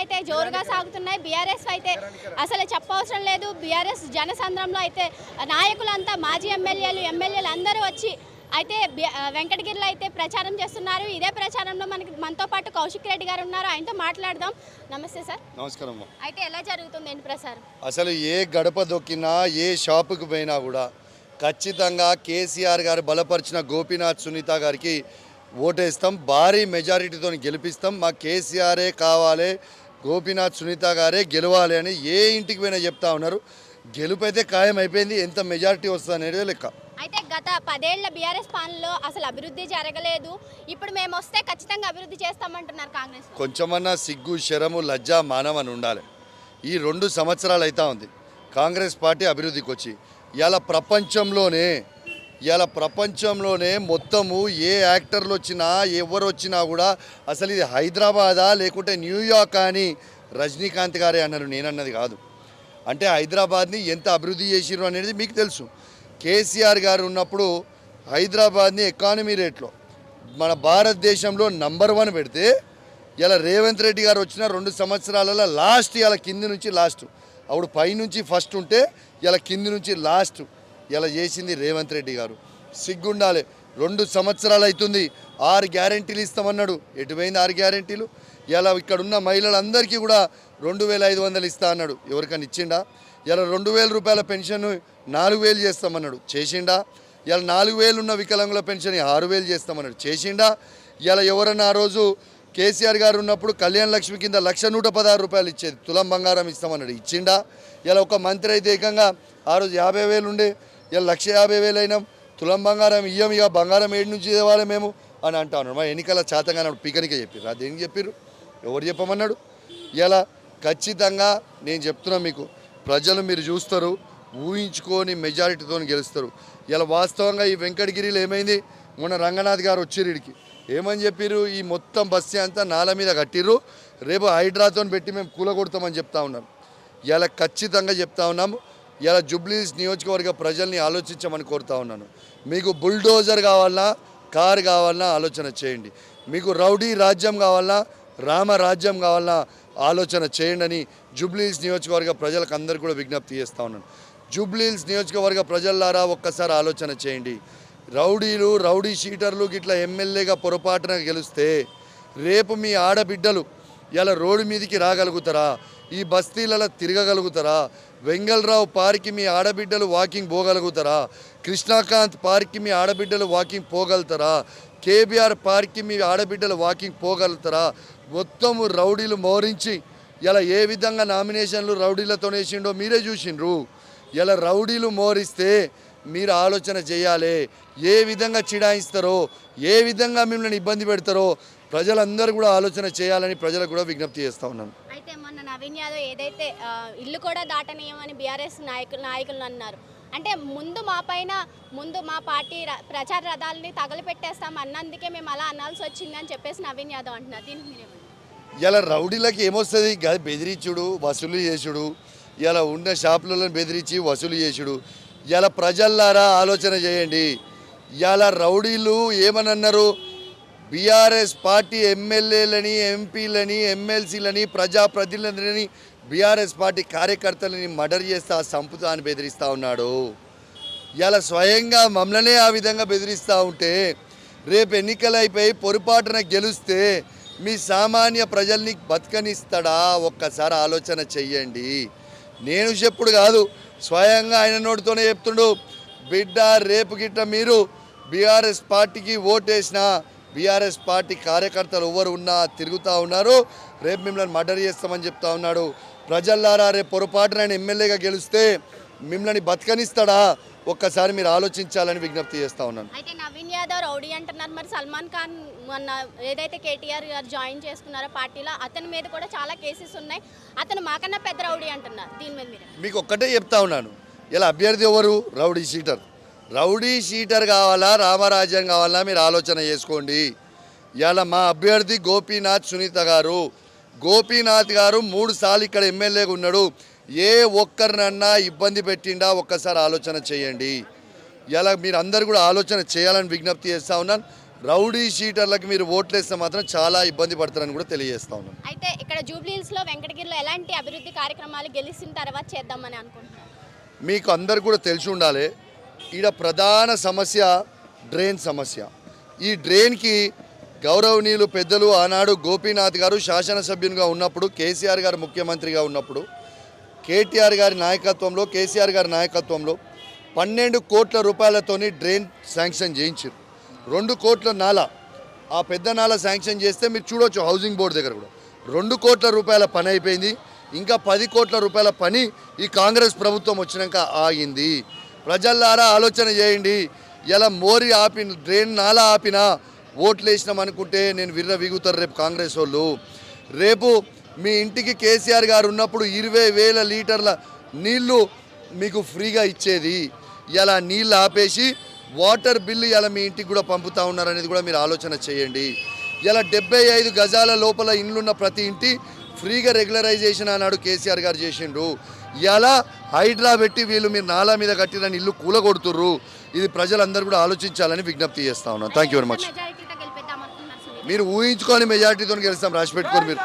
అయితే జోరుగా సాగుతున్నాయి. బీఆర్ఎస్ అయితే అసలు చెప్పవసరం లేదు. బీఆర్ఎస్ జనసంద్రంలో అయితే నాయకులంతా మాజీ ఎమ్మెల్యేలు ఎమ్మెల్యేలు అందరూ వచ్చి అయితే వెంకటగిరిలో అయితే ప్రచారం చేస్తున్నారు. ఇదే ప్రచారంలో మనకి మనతో పాటు కౌశిక్ రెడ్డి గారు ఉన్నారు. ఆయనతో మాట్లాడదాం. నమస్తే సార్. నమస్కారం అయితే ఎలా జరుగుతుంది ఏంటి ప్రచారం అసలు ఏ గడప దొక్కినా ఏ షాపుకి పోయినా కూడా ఖచ్చితంగా కేసీఆర్ గారు బలపరిచిన గోపీనాథ్ సునీత గారికి ఓటేస్తాం. భారీ మెజారిటీతో గెలిపిస్తాం. మా కేసీఆరే కావాలి. గోపీనాథ్ సునీత గారే గెలవాలి అని ఏ ఇంటికి పోయినా చెప్తా ఉన్నారు. గెలుపు అయితే ఖాయం అయిపోయింది ఎంత మెజారిటీ వస్తుంది అనేది లెక్క. అయితే గత పదేళ్ళ బీఆర్ఎస్ పాలనలో అసలు అభివృద్ధి జరగలేదు. ఇప్పుడు మేము వస్తే ఖచ్చితంగా అభివృద్ధి చేస్తామంటున్నారు కాంగ్రెస్. కొంచెమన్నా సిగ్గు శరము లజ్జ మానవ అని ఉండాలి. ఈ రెండు సంవత్సరాలు అవుతా ఉంది. కాంగ్రెస్ పార్టీ అభివృద్ధికి వచ్చి ఇలా ప్రపంచంలోనే ఇలా ప్రపంచంలోనే మొత్తము ఏ యాక్టర్లు వచ్చినా ఎవరు వచ్చినా కూడా అసలు ఇది హైదరాబాదా లేకుంటే న్యూయార్క్ అని రజనీకాంత్ గారే అన్నారు. నేనన్నది కాదు. అంటే హైదరాబాద్ని ఎంత అభివృద్ధి చేసిరు అనేది మీకు తెలుసు. కేసీఆర్ గారు ఉన్నప్పుడు హైదరాబాద్ని ఎకానమీ రేట్లో మన భారతదేశంలో నంబర్ వన్ పెడితే ఇలా రేవంత్ రెడ్డి గారు వచ్చిన రెండు సంవత్సరాలలో లాస్ట్ ఇలా కింది నుంచి లాస్ట్. అప్పుడు పైనుంచి ఫస్ట్ ఉంటే ఇలా కింది నుంచి లాస్ట్. ఇలా చేసింది రేవంత్ రెడ్డి గారు? సిగ్గుండాలి. రెండు సంవత్సరాలు అవుతుంది ఆరు గ్యారంటీలు ఇస్తామన్నాడు. ఎటుపోయింది ఆరు గ్యారంటీలు? ఇలా ఇక్కడ ఉన్న మహిళలందరికీ కూడా రెండు వేల ఐదు వందలు ఇస్తా అన్నాడు. ఎవరికైనా ఇచ్చిండా? ఇలా రెండు వేల రూపాయల పెన్షన్ నాలుగు వేలు చేస్తామన్నాడు. చేసిండా? ఇలా నాలుగు వేలు ఉన్న వికలాంగుల పెన్షన్ ఆరు వేలు చేస్తామన్నాడు. చేసిండా? ఇలా ఎవరన్నా ఆ రోజు కేసీఆర్ గారు ఉన్నప్పుడు కళ్యాణ లక్ష్మి కింద లక్ష నూట పదహారు రూపాయలు ఇచ్చేది. తులం బంగారం ఇస్తామన్నాడు. ఇచ్చిండా? ఇలా ఒక మంత్రి అయితే ఏకంగా ఆ రోజు యాభై వేలు ఉండే ఇలా లక్ష యాభై వేలు అయినాం. తులం బంగారం ఇయ్యం ఇక బంగారం ఏడు నుంచి ఇవ్వాలి మేము అని అంటా ఉన్నాడు మా ఎన్నికల చేతగా పీకనికే చెప్పారు అది ఏం చెప్పారు ఎవరు చెప్పమన్నాడు? ఇలా ఖచ్చితంగా నేను చెప్తున్నా మీకు ప్రజలు మీరు చూస్తారు ఊహించుకొని మెజారిటీతో గెలుస్తారు. ఇలా వాస్తవంగా ఈ వెంకటగిరిలో ఏమైంది? మొన్న రంగనాథ్ గారు వచ్చిర్రు ఏమని చెప్పారు ఈ మొత్తం బస్సు అంతా నాల మీద కట్టిర్రు. రేపు హైడ్రాతో పెట్టి మేము కూలగొడతామని చెప్తా ఉన్నాం. ఇలా ఖచ్చితంగా చెప్తా ఉన్నాము ఇలా జూబ్లీస్ నియోజకవర్గ ప్రజల్ని ఆలోచించమని కోరుతా ఉన్నాను. మీకు బుల్డోజర్ కావాలన్నా కారు కావాలన్నా ఆలోచన చేయండి. మీకు రౌడీ రాజ్యం కావాలన్నా రామ రాజ్యం కావాలన్నా ఆలోచన చేయండి అని జూబ్లీస్ నియోజకవర్గ ప్రజలకు అందరికీ కూడా విజ్ఞప్తి చేస్తా ఉన్నాను. జూబ్లీస్ నియోజకవర్గ ప్రజలారా ఒక్కసారి ఆలోచన చేయండి. రౌడీలు రౌడీ షీటర్లు గిట్ల ఎమ్మెల్యేగా పొరపాటున గెలిస్తే రేపు మీ ఆడబిడ్డలు ఇలా రోడ్డు మీదకి రాగలుగుతారా? ఈ బస్తీలలో తిరగగలుగుతారా? వెంగళరావు పార్కి మీ ఆడబిడ్డలు వాకింగ్ పోగలుగుతారా? కృష్ణాకాంత్ పార్కి మీ ఆడబిడ్డలు వాకింగ్ పోగలుగుతారా? కేబీఆర్ పార్క్కి మీ ఆడబిడ్డలు వాకింగ్ పోగలుగుతారా? మొత్తము రౌడీలు మోరించి ఇలా ఏ విధంగా నామినేషన్లు రౌడీలతో వేసిండో మీరే చూసిండ్రు. ఇలా రౌడీలు మోరిస్తే మీరు ఆలోచన చేయాలి. ఏ విధంగా చిడాయిస్తారో ఏ విధంగా మిమ్మల్ని ఇబ్బంది పెడతారో ప్రజలందరూ కూడా ఆలోచన చేయాలని ప్రజలకు కూడా విజ్ఞప్తి చేస్తా ఉన్నాను. అయితే మొన్న నవీన్ యాదవ్ ఏదైతే ఇల్లు కూడా దాటనీయమని బీఆర్ఎస్ నాయకులు నాయకులు అన్నారు. అంటే ముందు మా పైన ముందు మా పార్టీ ప్రచార రథాలని తగలపెట్టేస్తాం అన్నందుకే మేము అలా అనాల్సి వచ్చింది అని చెప్పేసి నవీన్ యాదవ్ అంటున్నారు. దీనికి ఇలా రౌడీలకి ఏమొస్తుంది? బెదిరించుడు వసూలు చేసుడు ఇలా ఉన్న షాపులలో బెదిరించి వసూలు చేసుడు ఇలా ప్రజల్లారా ఆలోచన చేయండి. ఇలా రౌడీలు ఏమనన్నారు? బీఆర్ఎస్ పార్టీ ఎమ్మెల్యేలని ఎంపీలని ఎమ్మెల్సీలని ప్రజాప్రతినిధులని బీఆర్ఎస్ పార్టీ కార్యకర్తలని మర్డర్ చేస్తా సంపుతా అని బెదిరిస్తూ ఉన్నాడు. ఇలా స్వయంగా మమ్మల్నే ఆ విధంగా బెదిరిస్తూ ఉంటే రేపు ఎన్నికలైపోయి అయిపోయి పొరపాటున గెలిస్తే మీ సామాన్య ప్రజల్ని బతకనిస్తాడా? ఒక్కసారి ఆలోచన చెయ్యండి. నేను చెప్పుడు కాదు స్వయంగా ఆయన నోటితోనే చెప్తుండు బిడ్డ రేపు గిట్ట మీరు బీఆర్ఎస్ పార్టీకి ఓటేసిన బీఆర్ఎస్ పార్టీ కార్యకర్తలు ఎవరు ఉన్నా తిరుగుతూ ఉన్నారు. రేపు మిమ్మల్ని మర్డర్ చేస్తామని చెప్తా ఉన్నాడు. ప్రజల్లారా రేపు పొరపాటున ఆయన ఎమ్మెల్యేగా గెలిస్తే మిమ్మల్ని బతకనిస్తాడా? ఒక్కసారి మీరు ఆలోచించాలని విజ్ఞప్తి చేస్తా ఉన్నాను. అయితే నవీన్ యాదవ్ రౌడీ అంటున్నారు. మరి సల్మాన్ ఖాన్ మొన్న ఏదైతే కేటీఆర్ గారు జాయిన్ చేసుకున్నారో పార్టీలో అతని మీద కూడా చాలా కేసెస్ ఉన్నాయి. అతను మాకన్నా పెద్ద రౌడీ అంటున్నారు. దీని మీద మీకు ఒక్కటే చెప్తా ఉన్నాను. ఇలా అభ్యర్థి ఎవరు? రౌడీ షీటర్ రౌడీ షీటర్ కావాలా రామరాజ్యం కావాలా మీరు ఆలోచన చేసుకోండి. ఇలా మా అభ్యర్థి గోపీనాథ్ సునీత గారు. గోపీనాథ్ గారు మూడు సార్లు ఇక్కడ ఎమ్మెల్యేగా ఉన్నాడు. ఏ ఒక్కరినన్నా ఇబ్బంది పెట్టిండా ఒక్కసారి ఆలోచన చేయండి. ఇలా మీరు అందరు కూడా ఆలోచన చేయాలని విజ్ఞప్తి చేస్తా ఉన్నాను. రౌడీ షీటర్లకు మీరు ఓట్లేస్తే మాత్రం చాలా ఇబ్బంది పడతారని కూడా తెలియజేస్తా ఉన్నాను. అయితే ఇక్కడ జూబ్లీహిల్స్లో వెంకటగిరిలో ఎలాంటి అభివృద్ధి కార్యక్రమాలు గెలిచిన తర్వాత చేద్దామని అనుకుంటున్నారు? మీకు అందరు కూడా తెలిసి ఉండాలి. ఈడ ప్రధాన సమస్య డ్రైన్ సమస్య. ఈ డ్రైన్కి గౌరవనీయులు పెద్దలు ఆనాడు గోపీనాథ్ గారు శాసనసభ్యునిగా ఉన్నప్పుడు కేసీఆర్ గారు ముఖ్యమంత్రిగా ఉన్నప్పుడు కేటీఆర్ గారి నాయకత్వంలో కేసీఆర్ గారి నాయకత్వంలో పన్నెండు కోట్ల రూపాయలతోని డ్రైన్ శాంక్షన్ చేయించారు రెండు కోట్ల నాల. ఆ పెద్ద నాల శాంక్షన్ చేస్తే మీరు చూడొచ్చు హౌసింగ్ బోర్డు దగ్గర కూడా. రెండు కోట్ల రూపాయల పని అయిపోయింది. ఇంకా పది కోట్ల రూపాయల పని ఈ కాంగ్రెస్ ప్రభుత్వం వచ్చినాక ఆగింది. ప్రజల్లారా ఆలోచన చేయండి. ఇలా మోరి ఆపిన డ్రైన్ నాలా ఆపినా ఓట్లు వేసినాం అనుకుంటే నేను విర్ర విగుతారు రేపు కాంగ్రెస్ వాళ్ళు. రేపు మీ ఇంటికి కేసీఆర్ గారు ఉన్నప్పుడు ఇరవై వేల లీటర్ల నీళ్ళు మీకు ఫ్రీగా ఇచ్చేది. ఇలా నీళ్ళు ఆపేసి వాటర్ బిల్లు ఇలా మీ ఇంటికి కూడా పంపుతా ఉన్నారనేది కూడా మీరు ఆలోచన చేయండి. ఇలా డెబ్బై ఐదు గజాల లోపల ఇండ్లున్న ప్రతి ఇంటి ఫ్రీగా రెగ్యులరైజేషన్ అన్నాడు కేసీఆర్ గారు చేసిండ్రు. ఇలా హైడ్రా పెట్టి వీళ్ళు మీరు నాలా మీద కట్టిన ఇల్లు కూలగొడుతుర్రు. ఇది ప్రజలందరూ కూడా ఆలోచించాలని విజ్ఞప్తి చేస్తా ఉన్నాను థ్యాంక్ యూ వెరీ మచ్ మీరు ఊహించుకొని మెజార్టీతో గెలుస్తాం రాసి పెట్టుకొని మీరు.